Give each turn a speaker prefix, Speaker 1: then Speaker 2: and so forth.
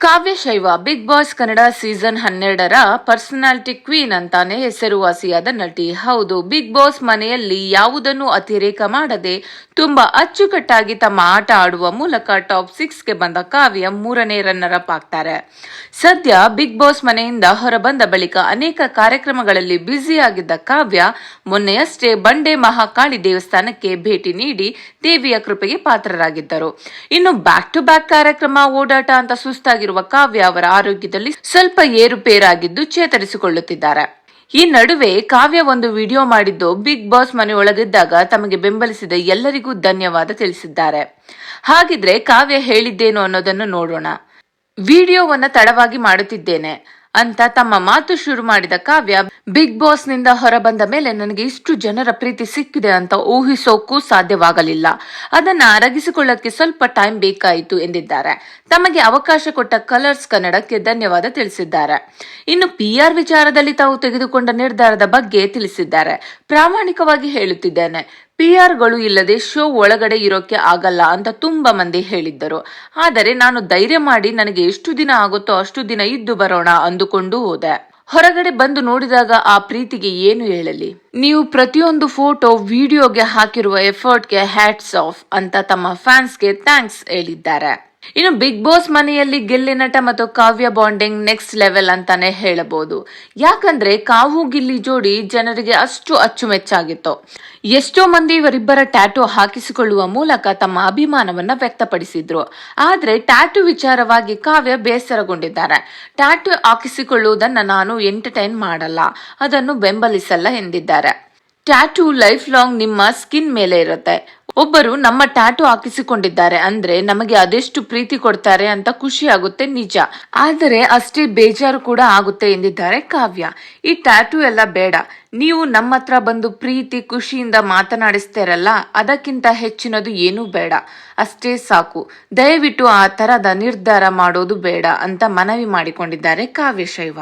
Speaker 1: Kavya Shaiva big boss Kannada season ಹನ್ನೆರಡರ personality queen ಅಂತಾನೆ ಹೆಸರುವಾಸಿಯಾದ ನಟಿ. ಹೌದು, ಬಿಗ್ ಬಾಸ್ ಮನೆಯಲ್ಲಿ ಯಾವುದನ್ನು ಅತಿರೇಕ ಮಾಡದೆ ತುಂಬಾ ಅಚ್ಚುಕಟ್ಟಾಗಿ ತಮ್ಮ ಆಟ ಆಡುವ ಮೂಲಕ ಟಾಪ್ ಸಿಕ್ಸ್ಗೆ ಬಂದ ಕಾವ್ಯ ಮೂರನೇ ರನ್ನರ್ ಅಪ್ ಆಗ್ತಾರೆ. ಸದ್ಯ ಬಿಗ್ ಬಾಸ್ ಮನೆಯಿಂದ ಹೊರಬಂದ ಬಳಿಕ ಅನೇಕ ಕಾರ್ಯಕ್ರಮಗಳಲ್ಲಿ ಬ್ಯುಸಿಯಾಗಿದ್ದ ಕಾವ್ಯ ಮೊನ್ನೆಯಷ್ಟೇ ಬಂಡೆ ಮಹಾಕಾಳಿ ದೇವಸ್ಥಾನಕ್ಕೆ ಭೇಟಿ ನೀಡಿ ದೇವಿಯ ಕೃಪೆಗೆ ಪಾತ್ರರಾಗಿದ್ದರು. ಇನ್ನು ಬ್ಯಾಕ್ ಟು ಬ್ಯಾಕ್ ಕಾರ್ಯಕ್ರಮ ಓಡಾಟ ಅಂತ ಸುಸ್ತಾಗಿರುವ ಕಾವ್ಯ ಅವರ ಆರೋಗ್ಯದಲ್ಲಿ ಸ್ವಲ್ಪ ಏರುಪೇರಾಗಿದ್ದು ಚೇತರಿಸಿಕೊಳ್ಳುತ್ತಿದ್ದಾರೆ. ಈ ನಡುವೆ ಕಾವ್ಯ ಒಂದು ವಿಡಿಯೋ ಮಾಡಿದ್ದು ಬಿಗ್ ಬಾಸ್ ಮನೆಯೊಳಗಿದ್ದಾಗ ತಮಗೆ ಬೆಂಬಲಿಸಿದ ಎಲ್ಲರಿಗೂ ಧನ್ಯವಾದ ತಿಳಿಸಿದ್ದಾರೆ. ಹಾಗಿದ್ರೆ ಕಾವ್ಯ ಹೇಳಿದ್ದೇನು ಅನ್ನೋದನ್ನು ನೋಡೋಣ. ವಿಡಿಯೋವನ್ನ ತಡವಾಗಿ ಮಾಡುತ್ತಿದ್ದೇನೆ. ಅಂತ ತಮ್ಮ ಮಾತು ಶುರು ಮಾಡಿದ ಕಾವ್ಯ, ಬಿಗ್ ಬಾಸ್ನಿಂದ ಹೊರಬಂದ ಮೇಲೆ ನನಗೆ ಇಷ್ಟು ಜನರ ಪ್ರೀತಿ ಸಿಕ್ಕಿದೆ ಅಂತ ಊಹಿಸೋಕ್ಕೂ ಸಾಧ್ಯವಾಗಲಿಲ್ಲ. ಅದನ್ನ ಅರಗಿಸಿಕೊಳ್ಳಕ್ಕೆ ಸ್ವಲ್ಪ ಟೈಮ್ ಬೇಕಾಯಿತು ಎಂದಿದ್ದಾರೆ. ತಮಗೆ ಅವಕಾಶ ಕೊಟ್ಟ ಕಲರ್ಸ್ ಕನ್ನಡಕ್ಕೆ ಧನ್ಯವಾದ ತಿಳಿಸಿದ್ದಾರೆ. ಇನ್ನು ಪಿಆರ್ ವಿಚಾರದಲ್ಲಿ ತಾವು ತೆಗೆದುಕೊಂಡ ನಿರ್ಧಾರದ ಬಗ್ಗೆ ತಿಳಿಸಿದ್ದಾರೆ. ಪ್ರಾಮಾಣಿಕವಾಗಿ ಹೇಳುತ್ತಿದ್ದೇನೆ. ಪಿಆರ್ಗಳು ಇಲ್ಲದೆ ಶೋ ಒಳಗಡೆ ಇರೋಕೆ ಆಗಲ್ಲ ಅಂತ ತುಂಬಾ ಮಂದಿ ಹೇಳಿದ್ದರು. ಆದರೆ ನಾನು ಧೈರ್ಯ ಮಾಡಿ ನನಗೆ ಎಷ್ಟು ದಿನ ಆಗುತ್ತೋ ಅಷ್ಟು ದಿನ ಇದ್ದು ಬರೋಣ ಅಂದುಕೊಂಡು ಹೋದೆ. ಹೊರಗಡೆ ಬಂದು ನೋಡಿದಾಗ ಆ ಪ್ರೀತಿಗೆ ಏನು ಹೇಳಲಿ? ನೀವು ಪ್ರತಿಯೊಂದು ಫೋಟೋ, ವಿಡಿಯೋಗೆ ಹಾಕಿರುವ ಎಫರ್ಟ್ಗೆ ಹ್ಯಾಟ್ಸ್ ಆಫ್ ಅಂತ ತಮ್ಮ ಫ್ಯಾನ್ಸ್ಗೆ ಥ್ಯಾಂಕ್ಸ್ ಹೇಳಿದ್ದಾರೆ. ಇನ್ನು ಬಿಗ್ ಬಾಸ್ ಮನೆಯಲ್ಲಿ ಗಿಲ್ಲಿ ನಟ ಮತ್ತು ಕಾವ್ಯ ಬಾಂಡಿಂಗ್ ನೆಕ್ಸ್ಟ್ ಲೆವೆಲ್ ಅಂತಾನೆ ಹೇಳಬಹುದು. ಯಾಕಂದ್ರೆ ಕಾವು ಗಿಲ್ಲಿ ಜೋಡಿ ಜನರಿಗೆ ಅಷ್ಟು ಅಚ್ಚುಮೆಚ್ಚಾಗಿತ್ತು. ಎಷ್ಟೋ ಮಂದಿ ಇವರಿಬ್ಬರ ಟ್ಯಾಟೂ ಹಾಕಿಸಿಕೊಳ್ಳುವ ಮೂಲಕ ತಮ್ಮ ಅಭಿಮಾನವನ್ನ ವ್ಯಕ್ತಪಡಿಸಿದ್ರು. ಆದ್ರೆ ಟ್ಯಾಟೂ ವಿಚಾರವಾಗಿ ಕಾವ್ಯ ಬೇಸರಗೊಂಡಿದ್ದಾರೆ. ಟ್ಯಾಟೂ ಹಾಕಿಸಿಕೊಳ್ಳುವುದನ್ನ ನಾನು ಎಂಟರ್ಟೈನ್ ಮಾಡಲ್ಲ. ಅದನ್ನು ಬೆಂಬಲಿಸಲ್ಲ ಎಂದಿದ್ದಾರೆ. ಟ್ಯಾಟೂ ಲೈಫ್ ಲಾಂಗ್ ನಿಮ್ಮ ಸ್ಕಿನ್ ಮೇಲೆ ಇರುತ್ತೆ. ಒಬ್ಬರು ನಮ್ಮ ಟ್ಯಾಟೂ ಹಾಕಿಸಿಕೊಂಡಿದ್ದಾರೆ ಅಂದ್ರೆ ನಮಗೆ ಅದೆಷ್ಟು ಪ್ರೀತಿ ಕೊಡ್ತಾರೆ ಅಂತ ಖುಷಿ ಆಗುತ್ತೆ ನಿಜ. ಆದರೆ ಅಷ್ಟೇ ಬೇಜಾರು ಕೂಡ ಆಗುತ್ತೆ ಎಂದಿದ್ದಾರೆ ಕಾವ್ಯ. ಈ ಟ್ಯಾಟೂ ಎಲ್ಲ ಬೇಡ. ನೀವು ನಮ್ಮ ಹತ್ರ ಬಂದು ಪ್ರೀತಿ, ಖುಷಿಯಿಂದ ಮಾತನಾಡಿಸ್ತೇರಲ್ಲ, ಅದಕ್ಕಿಂತ ಹೆಚ್ಚಿನದು ಏನೂ ಬೇಡ. ಅಷ್ಟೇ ಸಾಕು. ದಯವಿಟ್ಟು ಆ ತರದ ನಿರ್ಧಾರ ಮಾಡೋದು ಬೇಡ ಅಂತ ಮನವಿ ಮಾಡಿಕೊಂಡಿದ್ದಾರೆ ಕಾವ್ಯ ಶೈವ.